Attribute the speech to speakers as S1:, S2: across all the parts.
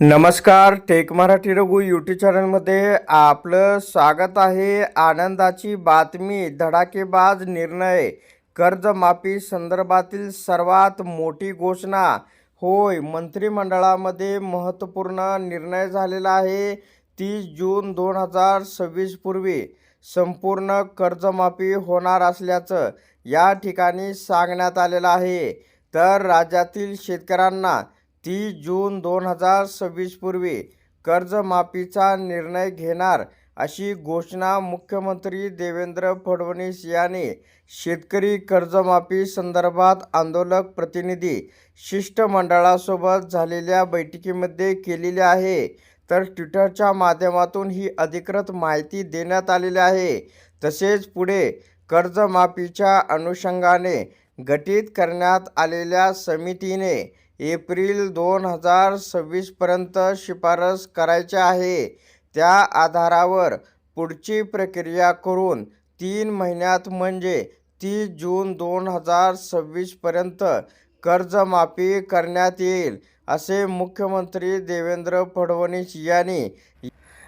S1: नमस्कार take Marathi Raghu YouTube चॅनलमध्ये आपलं स्वागत आहे. आनंदाची बातमी धडाकेबाज निर्णय कर्जमाफी संदर्भातील सर्वात मोठी घोषणा. होय मंत्रिमंडळामध्ये महत्त्वपूर्ण निर्णय झालेला आहे. तीस जून दोन हजार सव्वीस पूर्वी संपूर्ण कर्जमाफी होणार असल्याचं या ठिकाणी सांगण्यात आलेलं आहे. तर राज्यातील शेतकऱ्यांना तीस जून दोन हजार सव्वीसपूर्वी कर्जमाफीचा निर्णय घेणार अशी घोषणा मुख्यमंत्री देवेंद्र फडणवीस यांनी शेतकरी कर्जमाफी संदर्भात आंदोलक प्रतिनिधी शिष्टमंडळासोबत झालेल्या बैठकीमध्ये केलेली आहे. तर ट्विटरच्या माध्यमातून ही अधिकृत माहिती देण्यात आलेली आहे. तसेच पुढे कर्जमाफीच्या अनुषंगाने गठीत करण्यात आलेल्या समितीने एप्रिल दोन हजार सव्वीसपर्यंत शिफारस करायची आहे. त्या आधारावर पुढची प्रक्रिया करून तीन महिन्यात म्हणजे तीस जून दोन हजार सव्वीसपर्यंत कर्जमाफी करण्यात येईल असे मुख्यमंत्री देवेंद्र फडणवीस यांनी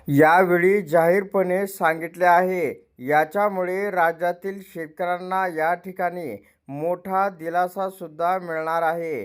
S1: यावेळी जाहीरपणे सांगितले आहे. याच्यामुळे राज्यातील शेतकऱ्यांना या ठिकाणी मोठा दिलासासुद्धा मिळणार आहे.